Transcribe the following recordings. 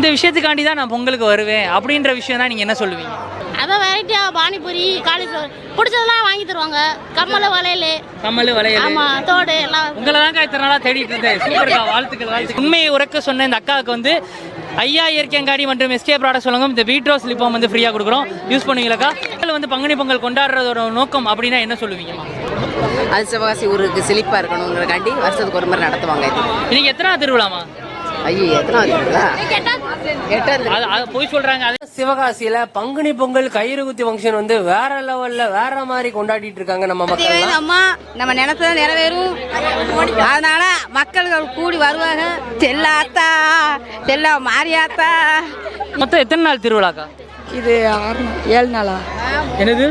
இந்த விஷயத்துக்காண்டி தான் நான் பொங்கலுக்கு வருவேன் அப்படின்ற விஷயம் தான் நீங்கள் என்ன சொல்லுவீங்க? அதான் வெரைட்டியாக பானிபூரி காலிஃப்ளவர் பிடிச்சதெல்லாம் வாங்கி தருவாங்க. கம்மல் வளையல். கம்மல் வளையல். ஆமாம் தோடு எல்லாம். உங்களை தான் இத்தனை நாளாக தேடிட்டு இருந்தேன். சூப்பர்க்கா வாழ்த்துக்கள் வாழ்த்துக்கள். உண்மையை உறக்க சொன்ன இந்த அக்காவுக்கு வந்து ஐயா இயற்கையங்காடி மற்றும் எஸ்கே ப்ராடக்ட் சொல்லுங்க இந்த வீட்ரோஸ் லிப்பம் வந்து ஃப்ரீயாக கொடுக்குறோம். யூஸ் பண்ணுவீங்களாக்கா? பொங்கல் வந்து பங்குனி பொங்கல் கொண்டாடுறதோட நோக்கம் அப்படின்னா என்ன சொல்லுவீங்கம்மா? அது சிவகாசி ஊருக்கு செழிப்பாக இருக்கணுங்கிறக்காண்டி வருஷத்துக்கு ஒரு முறை நடத்துவாங்க இது. இன்னைக்கு எத்தனை திருவிழாமா ஐயோ எத்தனை வருதுங்களா எட்டாவது போய் சொல்கிறாங்க அது சிவகாசியில பங்குனி பொங்கல் கயிறு குத்தி ஃபங்க்ஷன் வந்து வேற லெவல்ல வேற மாதிரி கொண்டாடிட்டு இருக்காங்க நம்ம மக்கள் அம்மா நம்ம நினைச்சது நிறைவேறும். அதனால மக்கள்கள் கூடி வருவாங்க. செல்லாத்தா செல்லா மாரியாத்தா. மொத்தம் எத்தனை நாள் திருவிழாக்கா? இது ஆறு நாள் ஏழு நாளா? என்னது?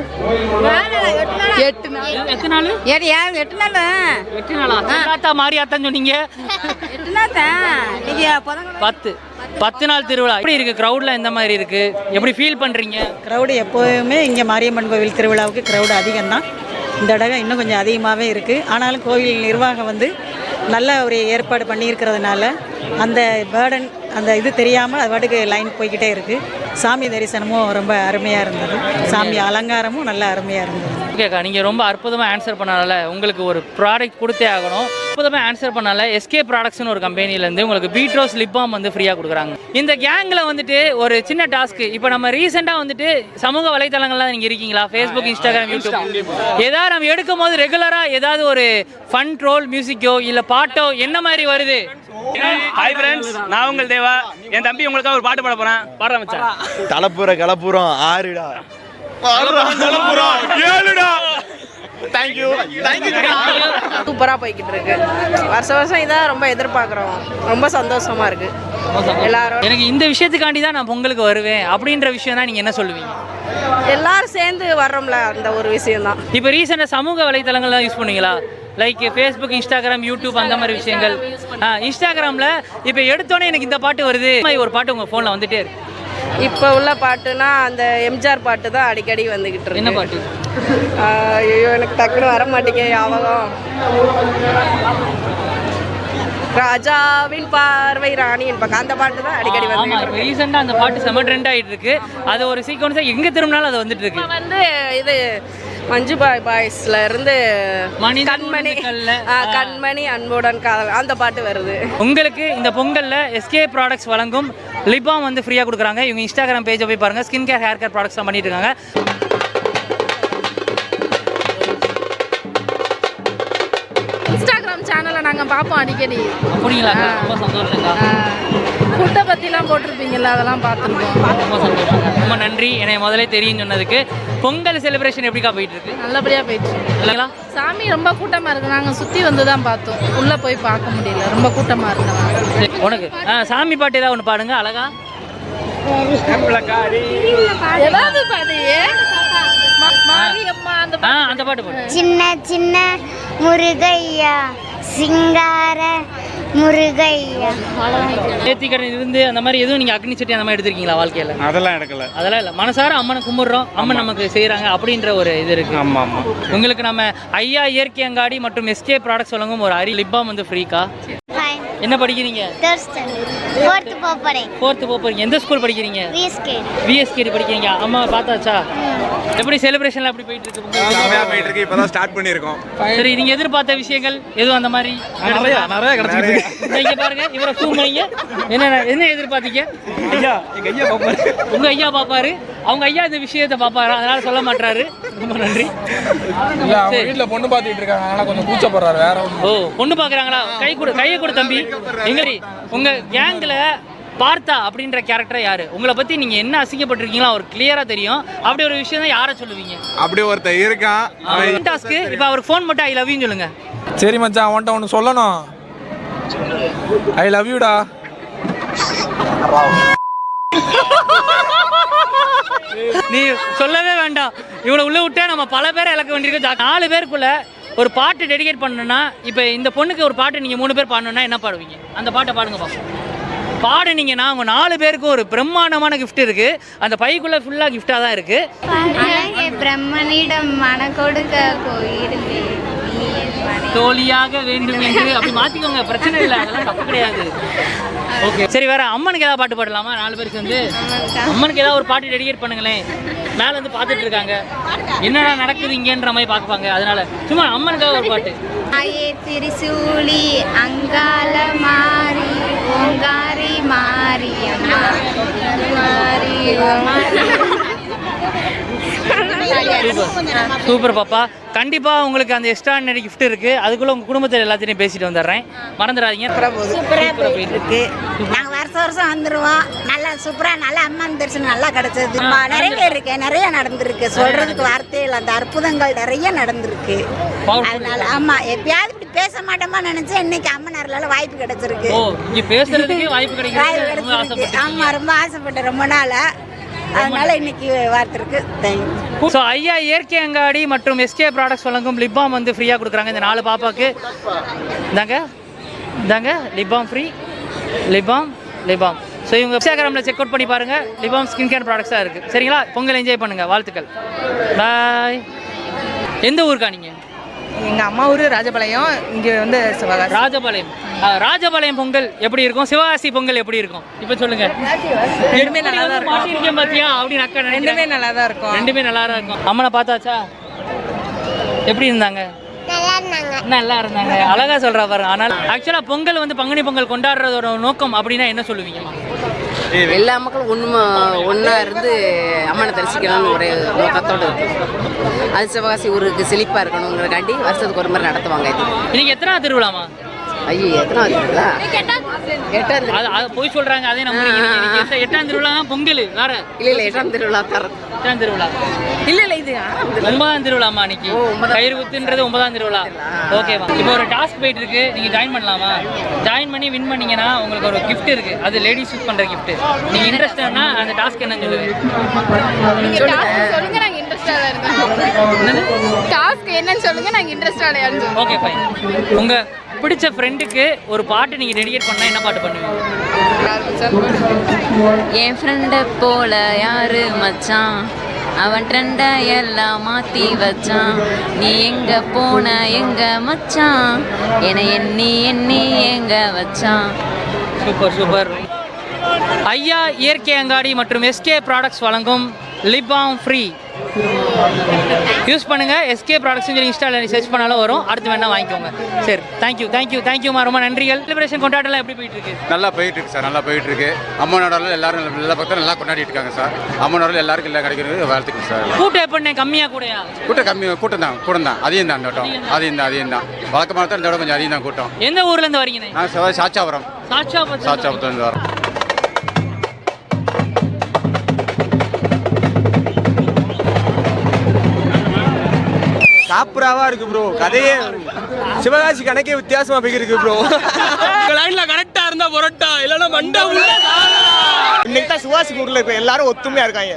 எட்டு நாள். எத்தனை நாள்? ஏழு ஏழு எட்டு நாள்? தான் எட்டு நாளா? தாத்தா மாரியாத்தான்னு சொன்னீங்க. எட்டு நாள் தான். பத்து. பத்து நாள் திருவிழா. எப்படி இருக்கு? க்ரௌட்ல எந்த மாதிரி இருக்கு? எப்படி ஃபீல் பண்றீங்க? க்ரௌடு எப்போதுமே இங்கே மாரியம்மன் கோவில் திருவிழாவுக்கு க்ரௌடு அதிகம்தான். இந்த தடவை இன்னும் கொஞ்சம் அதிகமாகவே இருக்குது ஆனாலும் கோவில் நிர்வாகம் வந்து நல்ல ஒரு ஏற்பாடு பண்ணியிருக்கிறதுனால அந்த பேர்டன் அந்த இது தெரியாமல் அது பாட்டுக்கு லைன் போய்கிட்டே இருக்குது சாமி தரிசனமும் ரொம்ப அருமையாக இருந்தது. சாமி அலங்காரமும் நல்ல அருமையாக இருந்தது. ஓகேக்கா நீங்கள் ரொம்ப அற்புதமாக ஆன்சர் பண்ணனால உங்களுக்கு ஒரு ப்ராடக்ட் கொடுத்தே ஆகணும். அற்புதமாக ஆன்சர் பண்ணால எஸ்கே ப்ராடக்ட்ஸ்னு ஒரு கம்பெனிலேருந்து உங்களுக்கு பீட்ரோஸ் லிப்பாம் வந்து ஃப்ரீயாக கொடுக்குறாங்க. இந்த கேங்கில் வந்துட்டு ஒரு சின்ன டாஸ்க்கு இப்போ நம்ம ரீசெண்டாக வந்துட்டு சமூக வலைத்தளங்கள்லாம் நீங்கள் இருக்கீங்களா? ஃபேஸ்புக் இன்ஸ்டாகிராம் யூடியூப் ஏதாவது நம்ம எடுக்கும் போது ரெகுலராக ஏதாவது ஒரு ஃபன் ட்ரோல் மியூசிக்கோ இல்லை பாட்டோ என்ன மாதிரி வருது? ஹாய் ஃப்ரெண்ட்ஸ் நான் உங்கள் தேவா. என் தம்பி உங்களுக்காக ஒரு பாட்டு பாட போறேன். பாடுறேன் மச்சான். தலப்புற கலப்புறம் ஆறுடா. கலப்புறம். ஏழுடா. தேங்க்யூ சூப்பராக போய்கிட்டு இருக்கு. வருஷம் வருஷம் இதான் ரொம்ப எதிர்பார்க்குறோம். ரொம்ப சந்தோஷமா இருக்கு. எல்லாரும் எனக்கு இந்த விஷயத்துக்காண்டி தான் நான் பொங்கலுக்கு வருவேன். அப்படின்ற விஷயம் தான் நீங்கள் என்ன சொல்லுவீங்க? எல்லாரும் சேர்ந்து வர்றோம்ல அந்த ஒரு விஷயம்தான் இப்போ ரீசெண்டாக சமூக வலைத்தளங்கள்லாம் யூஸ் பண்ணீங்களா லைக் ஃபேஸ்புக் இன்ஸ்டாகிராம் யூடியூப் அந்த மாதிரி விஷயங்கள். இன்ஸ்டாகிராமில் இப்போ எடுத்தோன்னே எனக்கு இந்த பாட்டு வருது. ஒரு பாட்டு உங்கள் ஃபோனில் வந்துட்டே இருக்கு. இப்போ உள்ள பாட்டுனா அந்த எம்ஜிஆர் பாட்டு தான் அடிக்கடி வந்துகிட்டு இருக்கு. என்ன பாட்டு? ஐயோ எனக்கு டக்குன்னு வர மாட்டேங்க ஞாபகம் ராஜாவின் பார்வை ராணியின் பக்கம். அந்த பாட்டு தான் அடிக்கடி இருக்கு. ரீசெண்டாக அந்த பாட்டு செம ட்ரெண்ட் ஆகிட்டு இருக்கு. அது ஒரு சீக்வன்ஸாக எங்கே திரும்பினாலும் அது வந்துட்டு இருக்கு. வந்து இது மஞ்சு பாய் பாய்ஸ்ல இருந்து கண்மணி கண்மணி அன்புடன் காதல் அந்த பாட்டு வருது. உங்களுக்கு இந்த பொங்கலில் எஸ்கே ப்ராடக்ட்ஸ் வழங்கும் லிபாம் வந்து ஃப்ரீயாக கொடுக்குறாங்க. இவங்க இன்ஸ்டாகிராம் பேஜை போய் பாருங்கள் skin care hair care products தான் பண்ணிட்டு இருக்காங்க இன்ஸ்டாகிராம் சேனலை நாங்கள் பார்ப்போம் அடிக்கடி. அப்படிங்களா? ரொம்ப சந்தோஷம்க்கா ஃபுட்டை பற்றிலாம் போட்டிருப்பீங்கல்ல அதெல்லாம் பார்த்துருக்கோம். ரொம்ப சந்தோஷம் ரொம்ப நன்றி. என்னை முதல்ல தெரியும் சொன்னதுக்கு. பொங்கல் செலிப்ரேஷன் எப்படிக்கா போயிட்டு இருக்கு நல்லபடியாக போயிடுச்சு. இல்லைங்களா சாமி ரொம்ப கூட்டமாக இருக்குது நாங்கள் சுற்றி வந்து தான் பார்த்தோம். உள்ளே போய் பார்க்க முடியல. ரொம்ப கூட்டமாக சரி, உனக்கு ஆ சாமி பாட்டு ஏதாவது ஒன்று பாடுங்க அழகா. ஏதாவது பாடு மா- மாரியம்மா அந்த ஆ அந்த பாட்டு பாடு. சின்ன சின்ன முருகையா சிங்கார முருகையா. நேர்த்திக்கடன் இருந்து அந்த மாதிரி எதுவும் நீங்கள் அக்னி சட்டி அந்த மாதிரி எடுத்திருக்கீங்களா வாழ்க்கையில்? அதெல்லாம் எடுக்கல. அதெல்லாம் இல்லை. மனசார அம்மனை கும்பிடுறோம். அம்மன் நமக்கு செய்கிறாங்க அப்படின்ற ஒரு இது இருக்கு. ஆமா ஆமா. உங்களுக்கு நம்ம ஐயா இயற்கை அங்காடி மற்றும் எஸ்கே ப்ராடக்ட்ஸ் வழங்கும் ஒரு அரி லிப்பாம் வந்து ஃப்ரீக்கா ஃபைன் என்ன படிக்கிறீங்க? ஃபோர்த்து போகிறேன் ஃபோர்த்து போகிறீங்க எந்த ஸ்கூல் படிக்கிறீங்க? விஎஸ்கே படிக்கிறீங்க. அம்மா பார்த்தாச்சா? எப்படி செலிப்ரேஷன்லாம் எப்படி போயிட்டு இருக்கு? செமையா போயிட்டு இருக்கு இப்பதான் ஸ்டார்ட் பண்ணிருக்கோம் சரி நீங்க எதிர்பார்த்த விஷயங்கள் எதுவும் அந்த மாதிரி நிறைய நிறைய கிடைச்சிருக்கு. இங்க பாருங்க இவரை பண்ணீங்க என்ன என்ன எதிர்பார்த்தீங்க? ஐயா எங்க ஐயா பாப்பாரு. உங்க ஐயா பாப்பாரு. அவங்க ஐயா இந்த விஷயத்தை பாப்பாரு? அதனால சொல்ல மாட்டாரு ரொம்ப நன்றி. இல்ல அவங்க. வீட்ல பொண்ணு பாத்துட்டு இருக்காங்க. அதனால கொஞ்சம் கூச்சப்படுறாரு வேற ஓ பொண்ணு பாக்குறாங்களா? கை கொடு கையை கொடு தம்பி எங்கடி? உங்க கேங்ல பார்த்தா அப்படின்ற கேரக்டர் யாரு? உங்களை பத்தி நீங்க என்ன அசிங்கப்பட்டிருக்கீங்களோ அவர் கிளியரா தெரியும். அப்படி ஒரு விஷயம் தான் யாரை சொல்லுவீங்க? அப்படி ஒருத்தன் இருக்கான். டாஸ்க்கு இப்போ அவருக்கு ஃபோன் மட்டும் ஐ லவ் யூ சொல்லுங்க. சரி மச்சான் அவன்கிட்ட ஒன்று சொல்லணும். ஐ லவ் யூடா நீ சொல்லவே வேண்டாம். இவ்வளோ உள்ள விட்டா நம்ம பல பேரை இழக்க வேண்டியிருக்கு ஜா- நாலு பேருக்குள்ள ஒரு பாட்டு டெடிகேட் பண்ணணும்னா இப்போ இந்த பொண்ணுக்கு ஒரு பாட்டு நீங்கள் மூணு பேர் பாடணும்னா என்ன பாடுவீங்க? அந்த பாட்டை பாடுங்க பார்ப்போம் பாடுனீங்கன்னா உங்கள் நாலு பேருக்கு ஒரு பிரம்மாண்டமான gift இருக்குது அந்த பைக்குள்ளே ஃபுல்லாக கிஃப்டாக தான் இருக்குது பிரம்மனிடம் மன கொடுக்க போயிருந்தேன் தோழியாக வேண்டும் என்று அப்படி மாத்திக்கோங்க பிரச்சனை இல்லை அதெல்லாம் தப்பு கிடையாது. ஓகே சரி வேற அம்மனுக்கு ஏதாவது பாட்டு பாடலாமா? நாலு பேருக்கு வந்து அம்மனுக்கு? ஏதாவது ஒரு பாட்டு டெடிகேட் பண்ணுங்களேன். மேல வந்து பார்த்துட்டு இருக்காங்க. என்னடா நடக்குது இங்கன்ற மாதிரி பார்ப்பாங்க. அதனால சும்மா அம்மனுக்காக ஒரு பாட்டு. ஆயே திரிசூலி அங்கால மாறி ஓங்காரி மாறி சூப்பர் சூப்பர் பாப்பா. கண்டிப்பா உங்களுக்கு அந்த எக்ஸ்ட்ராடினரி gift இருக்கு. அதுக்குள்ள உங்க குடும்பத்தில் எல்லாத்தையும் பேசிட்டு வந்துடுறேன். மறந்துடாதீங்க. சூப்பராக போயிட்டு இருக்கு. வருஷம் வருஷம் வந்துருவோம். நல்லா சூப்பராக நல்லா அம்மன் தரிசனம் நல்லா கிடைச்சது. நிறைய இருக்கு நிறைய நடந்திருக்கு. சொல்றதுக்கு வார்த்தை இல்லை அந்த அற்புதங்கள் நிறைய நடந்திருக்கு. அதனால ஆமா எப்பயாவது இப்படி பேச மாட்டோமா நினைச்சேன் இன்னைக்கு அம்மன் அருளால வாய்ப்பு கிடைச்சிருக்கு. வாய்ப்பு கிடைச்சிருக்கு. ஆமா ஆசைப்பட்டேன் ரொம்ப ஆசைப்பட்டேன். ரொம்ப நாளா. அதனால இன்னைக்கு வார்த்தை இருக்கு. தேங்க்யூ ஸோ ஐயா இயற்கை அங்காடி மற்றும் எஸ்கே ப்ராடக்ட்ஸ் வழங்கும் லிப்பாம் வந்து ஃப்ரீயாக கொடுக்குறாங்க. இந்த நாலு பாப்பாக்கு. இந்தாங்க. இந்தாங்க. Lip balm free lip balm lip balm so இவங்க இன்ஸ்டாகிராமில் செக் அவுட் பண்ணி பாருங்கள் லிபாம் ஸ்கின் கேர் ப்ராடக்ட்ஸாக இருக்குது சரிங்களா? பொங்கல் என்ஜாய் பண்ணுங்கள் வாழ்த்துக்கள். பாய் எந்த ஊருக்கா நீங்கள் எங்கள் அம்மா ஊர் ராஜபாளையம். இங்கே வந்து சிவகாசி. ராஜபாளையம். ராஜபாளையம் பொங்கல் எப்படி இருக்கும்? சிவகாசி பொங்கல் எப்படி இருக்கும்? இப்போ சொல்லுங்க. ரெண்டுமே நல்லா தான் இருக்கும். பாத்தியா? அப்படின்னு அக்கா ரெண்டுமே நல்லா தான் இருக்கும். ரெண்டுமே நல்லா தான் இருக்கும். அம்மனை பார்த்தாச்சா? எப்படி இருந்தாங்க? நல்லா இருந்தாங்க அழகா சொல்றா பாருங்க ஆனால் ஆக்சுவலா பொங்கல் வந்து பங்குனி பொங்கல் கொண்டாடுறதோட நோக்கம் அப்படின்னா என்ன சொல்லுவீங்கம்மா எல்லா மக்களும் ஒன்று ஒன்றா இருந்து அம்மனை தரிசிக்கணும்னு ஒரு நோக்கத்தோடு இருக்கும் அது சிவகாசி ஊருக்கு செழிப்பாக இருக்கணுங்கிறக்காண்டி வருஷத்துக்கு ஒரு மாதிரி நடத்துவாங்க இது. இன்னைக்கு எத்தனாவது திருவிழாமா ஐயோ எத்தனை வருதுங்களா எட்டாம் அது அது போய் சொல்றாங்க அதே எத்த- எட்டாம் திருவிழா தான் பொங்கல் வேற. இல்லை இல்லை எட்டாம் திருவிழா தர. எட்டாம் திருவிழா. இல்லை இல்லை இது ஒன்பதாம் திருவிழாமா அன்னைக்கு. கயிறு குத்துன்றது ஒன்பதாம் திருவிழா. ஓகேவா இப்போ ஒரு டாஸ்க் போயிட்டு இருக்கு நீங்க ஜாயின் பண்ணலாமா? ஜாயின் பண்ணி வின் பண்ணீங்கன்னா உங்களுக்கு ஒரு gift இருக்கு. அது லேடிஸ் யூஸ் பண்ற gift. நீங்க இன்ட்ரெஸ்டட்னா அந்த டாஸ்க் என்னன்னு சொல்லுங்க. டாஸ்க் என்னன்னு சொல்லுங்க நாங்க இன்ட்ரெஸ்டாக இருக்கோம் ஓகே ஃபைன் உங்க பிடிச்ச ஃப்ரெண்டுக்கு ஒரு பாட்டு நீங்க டெடிகேட் பண்ணா என்ன பாட்டு பண்ணுவீங்க? என் ஃப்ரெண்டை போல யாரு மச்சான்? அவன் ட்ரெண்டை எல்லாம் மாத்தி வச்சான். நீ எங்க போன எங்க மச்சான்? என எண்ணி எண்ணி எங்க வச்சான்? சூப்பர் சூப்பர் ஐயா இயற்கை அங்காடி மற்றும் எஸ்கே ப்ராடக்ட்ஸ் வழங்கும் லிபாம் ஃப்ரீ யூஸ் பண்ணுங்க. எஸ்கே ப்ராடக்ட்ஸ் சொல்லி இன்ஸ்டால சர்ச் பண்ணாலும் வரும். அடுத்து வேணா வாங்கிக்கோங்க. சரி தேங்க்யூ தேங்க்யூ தேங்க்யூமா ரொம்ப நன்றிகள். செலிப்ரேஷன் கொண்டாட்டம்லாம் எப்படி போயிட்டு இருக்கு? நல்லா போயிட்டு இருக்கு சார் நல்லா போயிட்டு இருக்கு. அம்மனோட எல்லாரும் எல்லா பக்கத்தில் நல்லா கொண்டாடிட்டு இருக்காங்க சார் அம்மனோட எல்லாருக்கும் எல்லாம் கிடைக்கிறது வாழ்த்துக்கள் சார் கூட்டம் எப்படி கம்மியா கூடயா? கூட்டம் கம்மி கூட்டம் தான் கூட்டம் தான். அதிகம் தான் இந்த வட்டம் அதிகம் தான். அதிகம் தான் வழக்கமாக தான். இந்த விட கொஞ்சம் அதிகம் தான் கூட்டம். எந்த ஊர்ல இருந்து வரீங்க? நான் சாச்சாபுரம். சாட்சா சாச்சாபுரத்துலேருந்து வரோம் சாப்புராவா இருக்கு ப்ரோ கதையே சிவகாசி கணக்கே வித்தியாசமா போய் இருக்கு ப்ரோ லைன்ல கரெக்டா இருந்தா புரட்டா இல்லனா மண்டை உள்ள இன்னைக்கு தான் சிவகாசி ஊர்ல இப்ப எல்லாரும் ஒத்துமையா இருக்காங்க.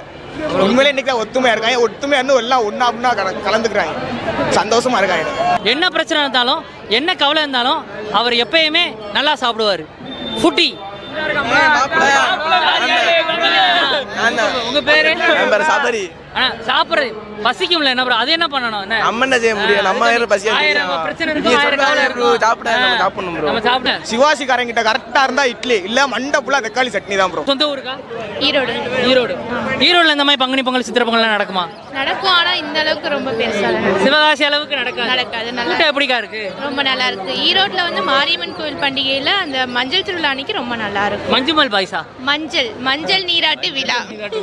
உண்மையிலே இன்னைக்கு தான் ஒத்துமையா இருக்காங்க. ஒத்துமையா இருந்து எல்லாம் ஒண்ணா கல- கலந்துக்கிறாங்க. சந்தோஷமா இருக்காங்க. என்ன பிரச்சனை இருந்தாலும் என்ன கவலை இருந்தாலும் அவர் எப்பயுமே நல்லா சாப்பிடுவாரு. ஃபுட்டி. உங்க பேரு சபரி. ஆனா சாப்பிடுறது பசிக்கும்ல என்ன? அது என்ன பண்ணணும்? என்ன? அம்மன் செய்ய முடியும்? நம்ம பசி கவலை நம்ம சாப்பிட சிவாசிக்காரங்கிட்ட கரெக்டா இருந்தா இட்லி இல்ல மண்டை ஃபுல்லா தக்காளி சட்னி தான் ப்ரோ சொந்த ஊருக்கா? ஈரோடு. ஈரோடு. ஈரோடுல இந்த மாதிரி பங்குனி பொங்கல் சித்திரை பொங்கல்லாம் நடக்குமா? நடக்கும் ஆனா இந்த அளவுக்கு ரொம்ப பெருசா சிவகாசி அளவுக்கு நடக்காது. நடக்காது, நல்லா எப்படிக்கா இருக்கு? ரொம்ப நல்லா இருக்கு. ஈரோட்ல வந்து மாரியம்மன் கோயில் பண்டிகையில அந்த மஞ்சள் திருவிழா அன்னைக்கு ரொம்ப நல்லா இருக்கும். மஞ்சுமல் பாய்ஸா மஞ்சள் மஞ்சள் நீராட்டு விழா.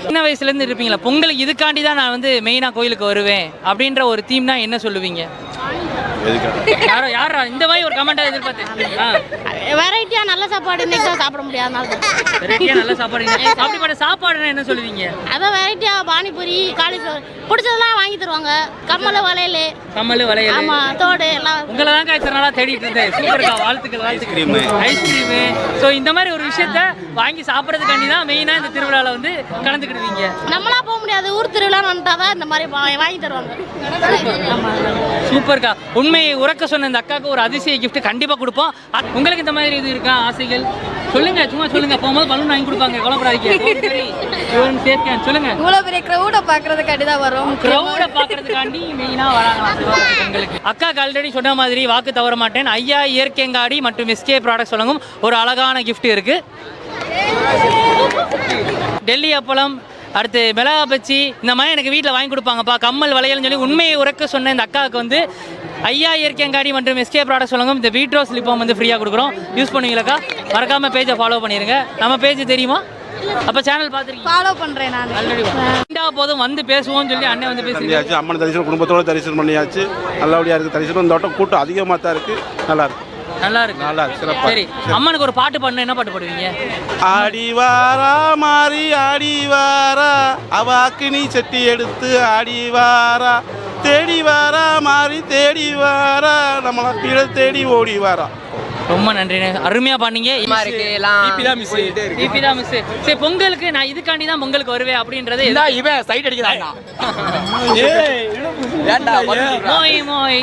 சின்ன வயசுல இருந்து இருப்பீங்களா? பொங்கல் இதுக்காண்டி தான் நான் வந்து மெயினா கோயிலுக்கு வருவேன் அப்படின்ற ஒரு தீம்னா என்ன சொல்லுவீங்க? யாரோ யாரா இந்த மாதிரி ஒரு கமெண்டா எதிர்பார்த்தேன் வெரைட்டியா நல்ல சாப்பாடு இன்னைக்கு தான் சாப்பிட முடியாதனால வெரைட்டியா நல்ல சாப்பாடு அப்படிப்பட்ட சாப்பாடுனா என்ன சொல்லுவீங்க? அதான் வெரைட்டியா பானிபூரி காலிஃப்ளவர் பிடிச்சதெல்லாம் வாங்கி தருவாங்க. கம்மல வளையல். கம்மல் வளையல். ஆமா தோடு எல்லாம். உங்களை தான் இத்தனை நாளா தேடிட்டு இருந்தேன். சூப்பர்க்கா வாழ்த்துக்கள் வாழ்த்துக்கள். ஐஸ்கிரீமு ஸோ இந்த மாதிரி ஒரு விஷயத்த வாங்கி சாப்பிட்றதுக்காண்டி தான் மெயினாக இந்த திருவிழாவில் வந்து கலந்துக்கிடுவீங்க. நம்மளா போக முடியாது. ஊர் திருவிழா வந்துட்டாதான் இந்த மாதிரி வாங்கி தருவாங்க. ஆமா சூப்பர்க்கா உண்மையை உறக்க சொன்ன இந்த அக்காவுக்கு ஒரு அதிசய gift கண்டிப்பாக கொடுப்போம். உங்களுக்கு இந்த மாதிரி இது இருக்கா? ஆசைகள்? சொல்லுங்க சும்மா சொல்லுங்க. போகும்போது பலூன் வாங்கி கொடுப்பாங்க. இவன் சேர்க்கேன் சொல்லுங்க. இவ்வளோ பெரிய க்ரௌடை பார்க்கறதுக்காண்டி தான் வரும் க்ரௌட பாக்குறதுக்காண்டி மெயினா வராங்களா சிவகாசி பொங்கலுக்கு அக்காக்கு ஆல்ரெடி சொன்ன மாதிரி வாக்கு தவற மாட்டேன். ஐயா இயற்கையங்காடி மற்றும் எஸ்கே ப்ராடக்ட்ஸ் வழங்கும் ஒரு அழகான gift இருக்கு. டெல்லி அப்பளம் அடுத்து மிளகா பச்சி. இந்த மாதிரி எனக்கு வீட்டில் வாங்கி கொடுப்பாங்கப்பா. கம்மல் வளையல்னு சொல்லி உண்மையை உறக்க சொன்ன இந்த அக்காவுக்கு வந்து ஐயா இயற்கையங்காடி மற்றும் எஸ்கே ப்ராடக்ட்ஸ் வழங்கும் இந்த பீட்ரோஸ் லிப்பம் வந்து ஃப்ரீயாக கொடுக்குறோம். யூஸ் பண்ணுவீங்களாக்கா? மறக்காம பேஜை ஃபாலோ பண்ணிடுங்க நம்ம பேஜ் தெரியுமா? அப்போ சேனல் பார்த்துருக்கீங்க. ஃபாலோ பண்ணுறேன் நான். ஆல்ரெடி போதும் வந்து பேசுவோம்னு சொல்லி அண்ணன் வந்து பண்ணியாச்சு அம்மன் தரிசனம் குடும்பத்தோட தரிசனம் பண்ணியாச்சு. நல்லபடியா இருக்கு. தரிசனம் இந்த வட்டம் கூட்டம் அதிகமாக தான் இருக்கு. நல்லா இருக்கு. நல்லா இருக்கு. நல்லா இருக்கு. சிறப்பா சரி அம்மனுக்கு ஒரு பாட்டு பண்ண என்ன பாட்டு பாடுவீங்க? ஆடிவாரா மாறி ஆடிவாரா. அவாக்கு நீ சட்டி எடுத்து ஆடிவாரா. தேடி வாரா மாறி தேடி வாரா. நம்மளை கீழே தேடி ஓடி வாரா. ரொம்ப நன்றிண்ணே அருமையா பண்ணீங்க பிபி தான் மிஸ் சரி பொங்கலுக்கு நான் இதுக்காண்டி தான் பொங்கலுக்கு வருவேன் அப்படின்றது இதான் இவன் சைட் அடிக்கிறான். மோய் மோய்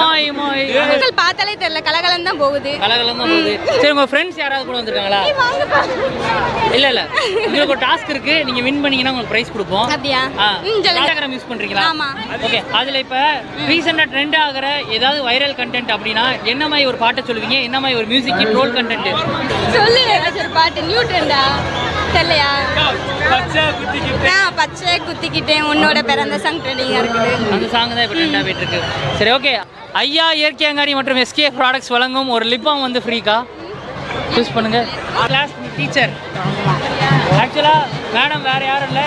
மோய் மோய். மக்கள் பார்த்தாலே தெரியல கலகலன்னு தான் போகுது. கலகலம் தான் போகுது. சரி உங்க ஃப்ரெண்ட்ஸ் யாராவது கூட வந்திருக்காங்களா? இல்ல இல்ல. உங்களுக்கு ஒரு டாஸ்க் இருக்கு. நீங்க வின் பண்ணீங்கன்னா உங்களுக்கு பிரைஸ் கொடுப்போம். அப்படியா? இன்ஸ்டாகிராம் யூஸ் பண்றீங்களா? ஆமா. ஓகே அதுல இப்ப ரீசெண்டா ட்ரெண்ட் ஆகுற ஏதாவது வைரல் கண்டென்ட் அப்படின்னா என்ன மாதிரி ஒரு பாட்டை சொல்லுவீங்க? என்ன மாதிரி ஒரு மியூசிக் ட்ரோல் கண்டென்ட் சொல்லு ஏதாச்சும் ஒரு பாட்டு நியூ ட்ரெண்டா தெரியலையா? நான் பச்சை குத்திக்கிட்டேன் உன்னோட பிறந்த சாங் ட்ரெண்டிங்காக இருக்குது. அந்த சாங் தான் இப்போ ட்ரெண்டாக போயிட்டு இருக்கு. சரி ஓகே ஐயா இயற்கை அங்காடி மற்றும் எஸ்கே ப்ராடக்ட்ஸ் வழங்கும் ஒரு லிப்பாம் வந்து ஃப்ரீக்கா யூஸ் பண்ணுங்க. கிளாஸ் டீச்சர் ஆக்சுவலாக மேடம் வேறு யாரும் இல்லை.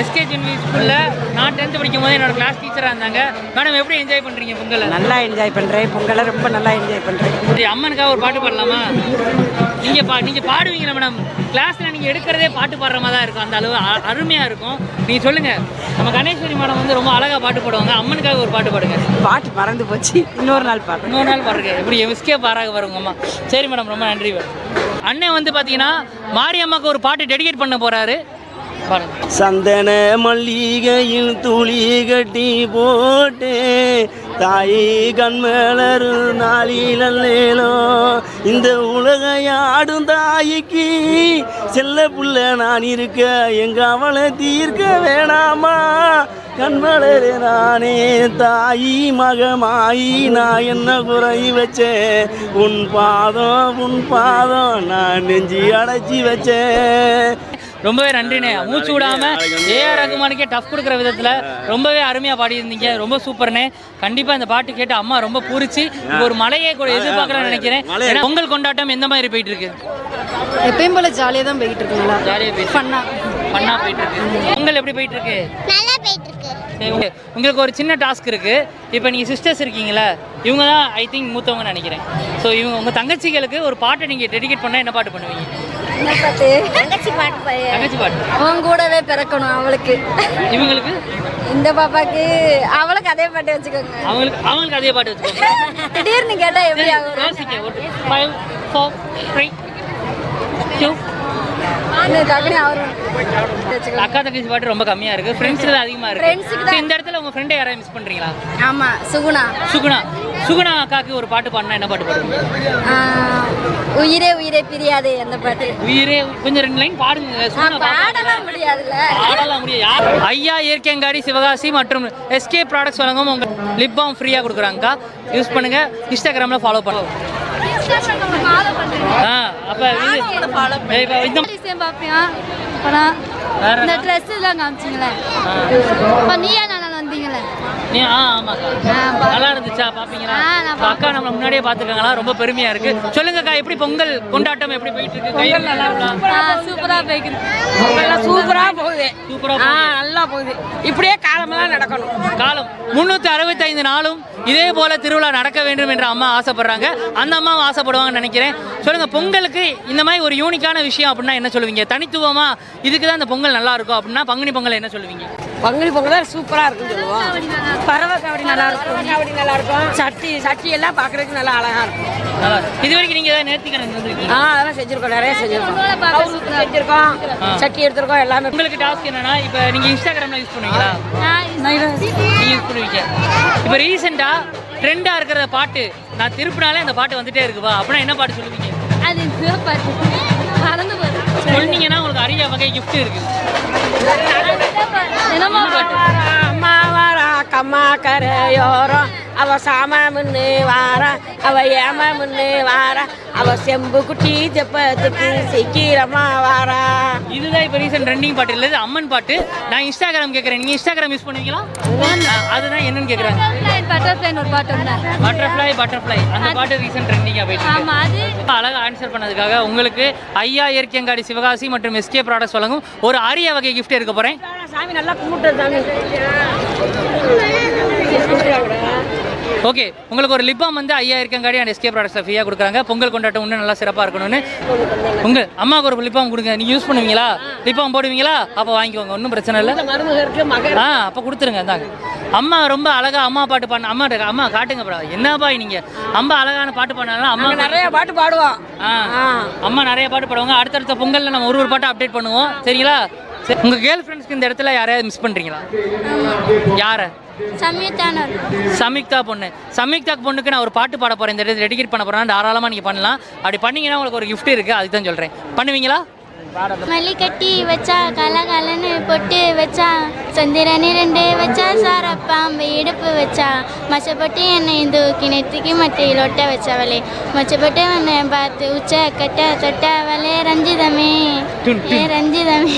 எஸ்கே ஜின்வி ஸ்கூலில் நான் டென்த்து படிக்கும் போது என்னோட கிளாஸ் டீச்சராக இருந்தாங்க. மேடம் எப்படி என்ஜாய் பண்ணுறீங்க பொங்கலை? நல்லா என்ஜாய் பண்ணுறேன் பொங்கலை ரொம்ப நல்லா என்ஜாய் பண்ணுறேன் சரி அம்மனுக்காக ஒரு பாட்டு பாடலாமா? நீங்கள் பா நீங்கள் பாடுவீங்களா மேடம் கிளாஸில் நீங்கள் எடுக்கிறதே பாட்டு பாடுற மாதிரி தான் இருக்கும். அந்த அளவு அருமையாக இருக்கும். நீங்கள் சொல்லுங்கள் நம்ம கணேஸ்வரி மேடம் வந்து ரொம்ப அழகாக பாட்டு பாடுவாங்க. அம்மனுக்காக ஒரு பாட்டு பாடுங்க. பாட்டு மறந்து போச்சு. இன்னொரு நாள் பாடுறேன். இன்னொரு நாள் பாருங்க எப்படி எஸ்கே பாராக வருங்க அம்மா. சரி மேடம் ரொம்ப நன்றி மேடம் அண்ணன் வந்து பார்த்தீங்கன்னா மாரியம்மாக்கு ஒரு பாட்டு டெடிகேட் பண்ண பாருங்க சந்தன மல்லிகையில் துளி கட்டி போட்டு தாயி கண்மலரு நாளிலோ இந்த உலகையாடும் தாய்க்கு செல்ல புள்ள நான் இருக்க எங்க அவளை தீர்க்க வேணாமா? கண்மலரே நானே தாயி மகமாயி நான் என்ன குறை வச்சேன்? உன் பாதம் உன் பாதம் நான் நெஞ்சி அடைச்சி வச்சேன். ரொம்பவே நன்றிண்ணே. மூச்சு விடாம ஏஆர் ரகுமானுக்கே டஃப் கொடுக்குற விதத்துல ரொம்பவே அருமையா பாடியிருந்தீங்க. ரொம்ப சூப்பர்ண்ணே. கண்டிப்பா இந்த பாட்டு கேட்டு அம்மா ரொம்ப பூரிச்சு இப்போ ஒரு மலையை கூட எதிர்பார்க்கலாம்னு நினைக்கிறேன். ஏன்னா பொங்கல் கொண்டாட்டம் எந்த மாதிரி போயிட்டு இருக்கு எப்பயும் போல ஜாலியாக தான் போய்கிட்டு இருக்குங்களா ஜாலியா போயிட்டு ஃபன்னா பண்ணா போயிட்டு இருக்கு பொங்கல் எப்படி போயிட்டு இருக்கு நல்லா போயிட்டு இருக்கு. உங்களுக்கு ஒரு சின்ன டாஸ்க் இருக்கு. இப்போ நீங்க சிஸ்டர்ஸ் இருக்கீங்களா இவங்க தான் ஐ திங்க் மூத்தவங்க நினைக்கிறேன். ஸோ இவங்க உங்க தங்கச்சிகளுக்கு ஒரு பாட்டை நீங்க டெடிகேட் பண்ணா என்ன பாட்டு பண்ணுவீங்க? என்ன பாட்டு தங்கச்சி பாட்டு பையன் தங்கச்சி பாட்டு. அவன் கூடவே பிறக்கணும் அவளுக்கு. இவங்களுக்கு? இந்த பாப்பாக்கு அவளுக்கு அதே பாட்டு வச்சுக்கோங்க. அவங்களுக்கு அவங்களுக்கு அதே பாட்டு வச்சுக்கோங்க. திடீர்னு கேட்டா எப்படி ஆகும் யோசிக்க ஒரு ஃபைவ் ஃபோர் த்ரீ டூ அக்கா தங்கச்சி பாட்டு ரொம்ப கம்மியா இருக்கு. ஃப்ரெண்ட்ஸுக்கு அதிகமா இருக்கு. இந்த இடத்துல உங்க ஃப்ரெண்டை யாராவது மிஸ் பண்றீங்களா? ஆமா சுகுணா. சுகுணா. சுகுணா அக்காக்கு ஒரு பாட்டு பாடினா என்ன பாட்டு பாடுவீங்க? உயிரே உயிரே பிரியாதே அந்த பாட்டு. உயிரே கொஞ்சம் ரெண்டு லைன் பாடுங்க. பாடலாம் முடியாதுல்ல. பாடலாம் முடியும் யார்? ஐயா இயற்கையங்காடி சிவகாசி மற்றும் எஸ்கே ப்ராடக்ட்ஸ் வழங்கும் உங்க லிப் பாம் ஃப்ரீயாக கொடுக்குறாங்கக்கா. யூஸ் பண்ணுங்க. இன்ஸ்டாகிராமில் ஃபாலோ பண்ணுங்க. ஆ அப்போ இந்த வேற இந்த என்ன? ட்ரெஸ் எல்லாம் காமிச்சிங்களே ஆ. இப்போ நீயா நீ ஆ ஆமாக்கா நல்லா இருந்துச்சா பாப்பீங்களா? அக்கா நம்மள முன்னாடியே பாத்துருக்காங்களா ரொம்ப பெருமையா இருக்கு. சொல்லுங்கக்கா எப்படி பொங்கல் கொண்டாட்டம் எப்படி போயிட்டு இருக்கு? பொங்கல் நல்லா சூப்பரா போய்க்கிட்டு சூப்பராக போகுது. சூப்பரா நல்லா போகுது. இப்படியே காலமெல்லாம் நடக்கணும். காலம். முன்னூத்தி அறுபத்தைந்து நாளும் இதே போல திருவிழா நடக்க வேண்டும் என்று அம்மா ஆசைப்படுறாங்க. அந்த அம்மாவும் ஆசைப்படுவாங்கன்னு நினைக்கிறேன். சொல்லுங்க பொங்கலுக்கு இந்த மாதிரி ஒரு யூனிக்கான விஷயம் அப்படின்னா என்ன சொல்லுவீங்க? தனித்துவமா இதுக்கு தான் இந்த பொங்கல் நல்லா இருக்கும் அப்படின்னா பங்குனி பொங்கல் என்ன சொல்லுவீங்க? பங்குனி பொங்கல் சூப்பராக இருக்குன்னு சொல்லுவோம். பறவை காவடி நல்லா இருக்கும். காவடி நல்லா இருக்கும். சட்டி சட்டி எல்லாம் பார்க்கறதுக்கு நல்லா அழகா இருக்கும். இது வரைக்கும் நீங்க ஏதாவது நேர்த்திக்கடன் இருந்திருக்கீங்க ஆ அதெல்லாம் செஞ்சிருக்கோம். நிறைய செஞ்சிருக்கோம். செஞ்சிருக்கோம். சட்டி எடுத்திருக்கோம். எல்லாமே உங்களுக்கு டாஸ்க் என்னன்னா இப்போ நீங்க இன்ஸ்டாகிராம்ல யூஸ் பண்ணுவீங்களா? நீங்க யூஸ் பண்ணுவீங்க. இப்போ ரீசெண்டா ட்ரெண்டா இருக்கிற பாட்டு நான் திருப்பினாலே அந்த பாட்டு வந்துட்டே இருக்குவா அப்படின்னா என்ன பாட்டு சொல்லுவீங்க? அது பாட்டு. மறந்து சொன்னீங்கன்னா உங்களுக்கு அரிய வகை கிஃப்ட் இருக்கு. என்னமோ அம்மா கம்மா கரையோரம் அவ சாம முன்னு வாரா அவ ஏம முன்னு வாரா அவ செம்பு குட்டி தெப்பத்துக்கு சீக்கிரமா வாரா. இதுதான் இப்போ ரீசெண்ட் ட்ரெண்டிங் பாட்டு. இல்லை அம்மன் பாட்டு. நான் இன்ஸ்டாகிராம் கேட்குறேன் நீங்கள் இன்ஸ்டாகிராம் யூஸ் பண்ணுவீங்களா அதுதான் என்னன்னு கேட்குறாங்க பட்டர்ஃப்ளைன்னு ஒரு பாட்டு பட்டர்ஃப்ளை பட்டர்ஃப்ளை அந்த பாட்டு ரீசெண்ட் ட்ரெண்டிங்காக போயிட்டு இருக்கு. அழகாக ஆன்சர் பண்ணதுக்காக உங்களுக்கு ஐயா இயற்கையங்காடி சிவகாசி மற்றும் எஸ்கே ப்ராடக்ட்ஸ் வழங்கும் ஒரு அரிய வகை கிஃப்ட் எடுக்க போகிறேன் சாமி நல்லா கும்பிட்டு சாமி. ஓகே உங்களுக்கு ஒரு லிப்பாம் வந்து ஐயா இருக்கங்காடி அண்ட் எஸ்கே ப்ராடக்ட்ஸில் ஃப்ரீயாக கொடுக்குறாங்க. பொங்கல் கொண்டாட்டம் இன்னும் நல்லா சிறப்பாக இருக்கணும்னு. உங்கள் அம்மாவுக்கு ஒரு லிப்பாம் கொடுங்க. நீங்கள் யூஸ் பண்ணுவீங்களா? லிப்பாம் போடுவீங்களா? அப்போ வாங்கிக்கோங்க. ஒன்றும் பிரச்சனை இல்லை. ஆ அப்போ கொடுத்துருங்க. இந்தாங்க. அம்மா ரொம்ப அழகா அம்மா பாட்டு பாடின அம்மா அம்மா காட்டுங்க ப்ரா என்ன பாய் நீங்க? அம்மா அழகான பாட்டு பாடினாலும் அம்மா நிறைய பாட்டு பாடுவோம். அம்மா நிறைய பாட்டு பாடுவாங்க. அடுத்தடுத்த பொங்கல்ல நம்ம ஒரு ஒரு பாட்டு அப்டேட் பண்ணுவோம். சரிங்களா? சரி, உங்க கேர்ள் ஃப்ரெண்ட்ஸ்க்கு இந்த இடத்துல யாரையாவது மிஸ் பண்றீங்களா? யாரை? சமயத்தான சமிக்தா பொண்ணு. சமிக்தா பொண்ணுக்கு நான் ஒரு பாட்டு பாட போறேன் இந்த இடத்துல டெடிகேட் பண்ண போறேன் தாராளமா நீங்க பண்ணலாம். அப்படி பண்ணீங்கன்னா உங்களுக்கு ஒரு gift இருக்கு அதுக்கு தான் சொல்றேன். பண்ணுவீங்களா? மல்லி கட்டி வச்சா கலகலன்னு பொட்டு வச்சா சந்திரனி ரெண்டு வச்சா சாரப்பாம்பு இடுப்பு வச்சா மச்சப்பட்டு என்னை தூக்கி நெத்திக்கு மட்டியில் ஒட்ட வச்சவளே மச்சப்பட்டு உன்னை பார்த்து உச்ச கட்ட தொட்டவளே ரஞ்சிதமே. ஏ ரஞ்சிதமே.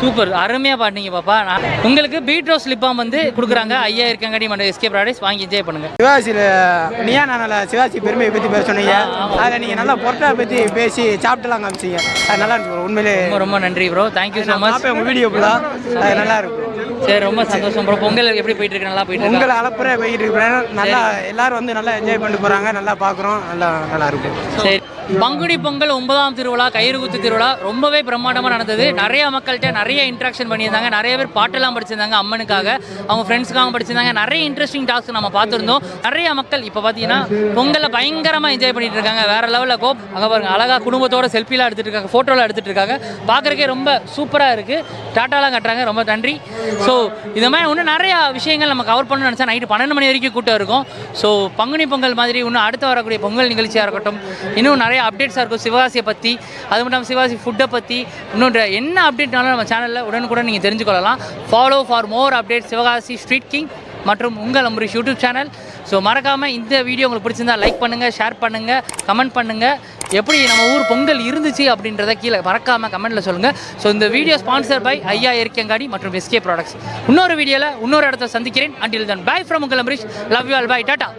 சூப்பர். அருமையா பாடினீங்க பாப்பா. நான் உங்களுக்கு பீட்ரோஸ் லிப்பாம் வந்து கொடுக்குறாங்க. ஐயா இருக்கங்காடி மண்ட எஸ்கே ப்ராடக்ட்ஸ் வாங்கி என்ஜாய் பண்ணுங்க. சிவாசியில் நீயா நான் சிவாசி பெருமையை பற்றி பேச சொன்னீங்க. அதில் நீங்கள் நல்லா பொருட்டா பற்றி பேசி சாப்பிட்டுலாம் காமிச்சீங்க. அது நல்லா bro. உண்மையிலே ரொம்ப ரொம்ப நன்றி bro thank you so much உங்கள் வீடியோ ஃபுல்லாக அது நல்லா இருக்கும் சரி ரொம்ப சந்தோஷம் ப்ரோ பொங்கல் எப்படி போயிட்டு இருக்கு? நல்லா போயிட்டு இருக்கு? அளப்புற போயிட்டு இருக்கிறேன் நல்லா எல்லாரும் வந்து நல்லா என்ஜாய் பண்ணிட்டு போகிறாங்க நல்லா பார்க்குறோம் நல்லா நல்லா இருக்கும் சரி. பங்குனி பொங்கல் ஒன்பதாம் திருவிழா கயிறு குத்து திருவிழா ரொம்பவே பிரம்மாண்டமாக நடந்தது. நிறைய மக்கள்கிட்ட நிறைய இன்ட்ராக்ஷன் பண்ணியிருந்தாங்க. நிறைய பேர் பாட்டெல்லாம் படிச்சிருந்தாங்க அம்மனுக்காக. அவங்க ஃப்ரெண்ட்ஸுக்காக படிச்சிருந்தாங்க. நிறைய இன்ட்ரெஸ்டிங் டாஸ்க் நம்ம பார்த்துருந்தோம். நிறைய மக்கள் இப்போ பார்த்தீங்கன்னா பொங்கலை பயங்கரமாக என்ஜாய் பண்ணிட்டு இருக்காங்க. வேற லெவலில் கோப் அங்கே பாருங்க அழகா குடும்பத்தோட செல்ஃபிலாம் எடுத்துட்டு இருக்காங்க. ஃபோட்டோலாம் எடுத்துட்டு இருக்காங்க. பார்க்குறக்கே ரொம்ப சூப்பராக இருக்குது டாட்டாலாம் கட்டுறாங்க. ரொம்ப நன்றி. ஸோ இது மாதிரி இன்னும் நிறைய விஷயங்கள் நம்ம கவர் பண்ணணும்னு நினச்சா நைட்டு பன்னெண்டு மணி வரைக்கும் கூட்டம் இருக்கும். ஸோ பங்குனி பொங்கல் மாதிரி இன்னும் அடுத்து வரக்கூடிய பொங்கல் நிகழ்ச்சியாக இருக்கட்டும். இன்னும் நிறைய அப்டேட்ஸாக இருக்கும் சிவகாசியை பற்றி அது மட்டும் இல்லாமல் சிவகாசி ஃபுட்டை பற்றி இன்னொன்று என்ன அப்டேட்னாலும் நம்ம சேனலில் உடனுக்குடன் நீங்கள் தெரிஞ்சுக்கொள்ளலாம். Follow for more update Sivakasi street king மற்றும் உங்கள் அம்பரீஷ் யூடியூப் சேனல் ஸோ மறக்காமல் இந்த வீடியோ உங்களுக்கு பிடிச்சிருந்தா லைக் பண்ணுங்கள் ஷேர் பண்ணுங்கள் கமெண்ட் பண்ணுங்கள் எப்படி நம்ம ஊர் பொங்கல் இருந்துச்சு அப்படின்றத கீழே மறக்காமல் கமெண்ட்டில் சொல்லுங்கள் ஸோ இந்த வீடியோ ஸ்பான்சர் பை ஐயா இயற்கங்காடி மற்றும் எஸ்கே ப்ராடக்ட்ஸ் இன்னொரு வீடியோவில் இன்னொரு இடத்த சந்திக்கிறேன். அண்டில் தன் பை ஃப்ரம் உங்கள் Ambarish. Love you all bye tata